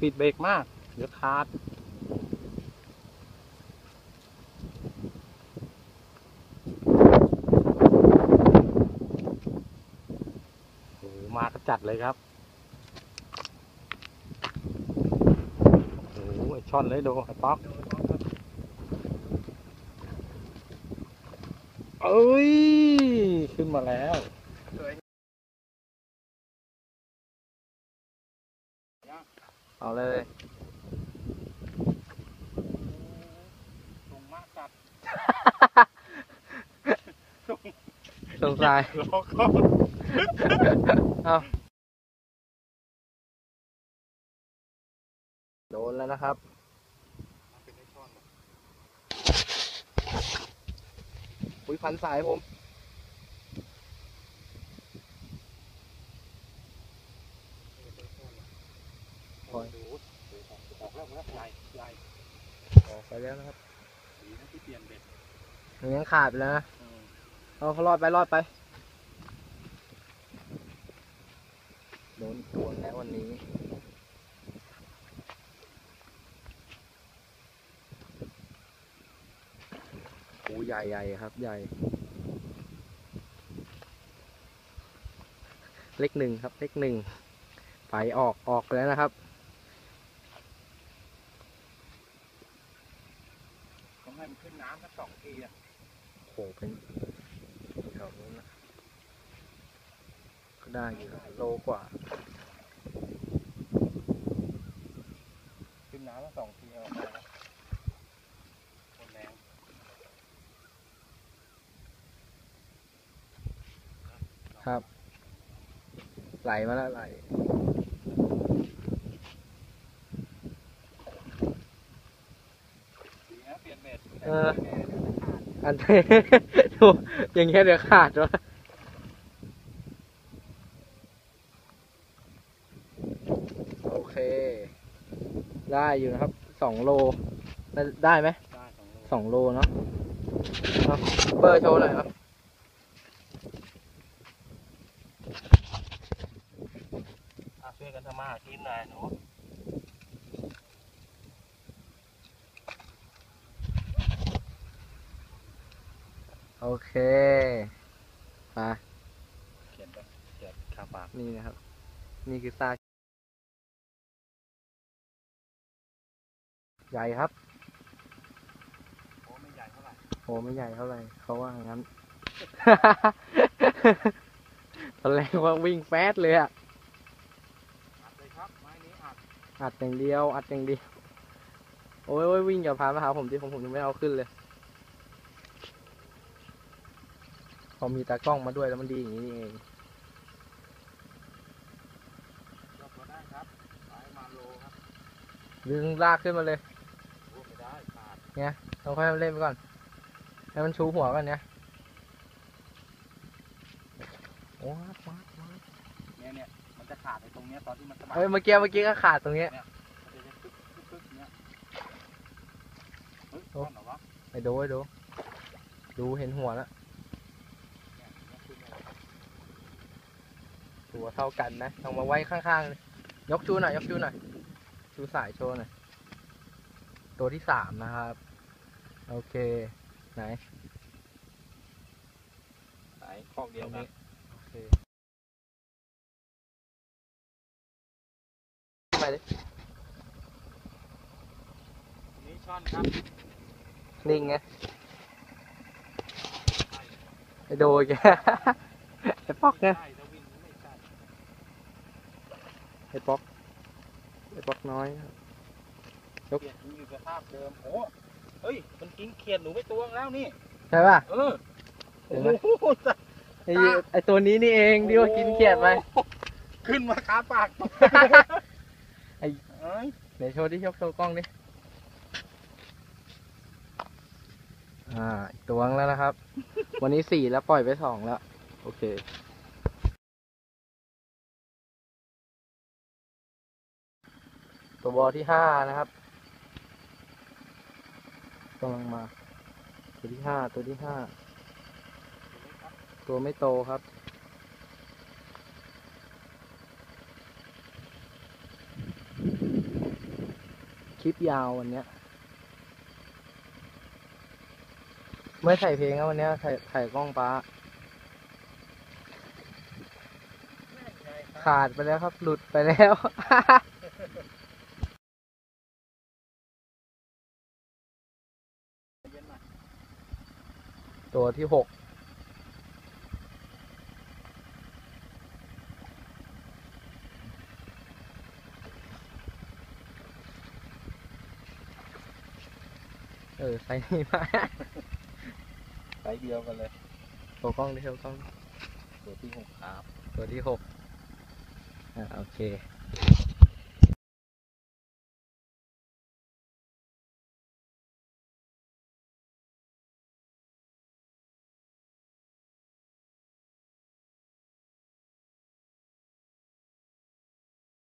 ปิดเบรกมาก เดี๋ยวขาด โอ้โหมากระจัดเลยครับโอ้โหไอ้ช่อนเลยดูไอ้ป๊อก เอ้ย ขึ้นมาแล้ว เอาเลยตรงมากจัดสงสัยรอเขาเอาโดนแล้วนะครับเป็นไอ้ช่อนว่ะอุ้ยพันสายผม โอ้ยดูออกแล้วออกแล้วใหญ่ใหญ่ออกไปแล้วนะครับดีนะที่เปลี่ยนเบ็ดมันยังขาดไปแล้วนะอืมเอาเขารอดไปรอดไปโดนตัวแล้ววันนี้โอ้ใหญ่ใหญ่ครับ ใหญ่ เลขหนึ่งครับ เลขหนึ่งไฟออกออกไปแล้วนะครับ ต้อง ให้มันขึ้นน้ำสักสองทีอะโหเป็นแถวนู้นนะก็ได้อยู่โลกว่า ขึ้นน้ำสักสองทีออกมาแล้วแรงครับ ไหลมาแล้วไหล ดีนะ เปลี่ยนเบ็ดเอออันนี้ดูอย่างเงี้ยเดี๋ยวขาดวะโอเค ได้อยู่นะครับสองโล ได้ได้ไหมได้สองโลสองโลเนาะเอาเปิดโชว์หน่อยครับอะช่วยกันทำมาหากินหน่อยหนู โอเคไปเขียนไปเขียนคาปากนี่นะครับ นี่คือซากใหญ่ครับโอ้ไม่ใหญ่เท่าไหร่โหไม่ใหญ่เท่าไหร่เขาว่างั้น ตอนแรกว่าวิ่งแฟสเลยอะอัดเลยครับไม้นี้อัดอัดอย่างเดียว อัดอย่างเดียว โอ้ยโอ้ยวิ่งอย่าพามาหาผมดิผมผมยังไม่เอาขึ้นเลย พอมีตากล้องมาด้วยแล้วมันดีอย่างนี้นี่เองยกมาได้ครับสายมาโลครับดึงลากขึ้นมาเลยโอ้ไม่ได้ขาดเราค่อยเล่นไปก่อน ให้มันชูหัวกันเนี่ยโอ้วัดวัดวัดเนี่ยเนี่ยมันจะขาดไอ้ตรงเนี้ยตอนที่มันสะบัดเอ้ยเมื่อกี้เมื่อกี้ก็ขาดตรงเนี้ยมันจะจะตึ๊กตึ๊กตึ๊กเนี่ยเฮ้ยโอ้ต้นเหรอวะไปดูไปดูดูเห็นหัวแล้ว เนี่ยเนี่ยขึ้นมา หัวเท่ากันนะเอามาไว้ข้างๆเลยยกชูหน่อย ยกชูหน่อย ชูสายโชว์หน่อย ตัวที่สามนะครับ โอเค ไหน สายคอกเดียวกันโอเคไปดินี่ช่อนครับ นิ่งไงไอโดยแกไอป๊อกไง ใช่ถ้าวิ่งไม่ใช่ ไอป๊อกไอป๊อกน้อยครับเขียดมันอยู่สภาพเดิมโอ้เฮ้ย มันกินเขียดหนูไปตัวแล้วนี่ ใช่ป่ะ เออเห็โอ้นไหม โหไอไอตัวนี้นี่เองที่ว่ากินเขียดไป ขึ้นมาขาปากไอ้ เอ้ยไหนโชว์ที่ยกโชว์กล้องดิอ่าอีกตัวนึงแล้วนะครับ วันนี้สี่แล้วปล่อยไปสองแล้ว โอเค ตัวบอที่ห้านะครับกำลังมา ตัวที่ห้าตัวที่ห้าตัวไม่โตครับลิปยาววันเนี้ยไม่ใส่เพลงครับวันเนี้ยใส่ใส่กล้องป้า ขาดไปแล้วครับ หลุดไปแล้ว ตัวที่หกเออใส่นี่มาไซส์เดียวกันเลยโชว์กล้องดิโชว์กล้องดิตัวที่หกครับ ตัวที่หกอ่าโอเค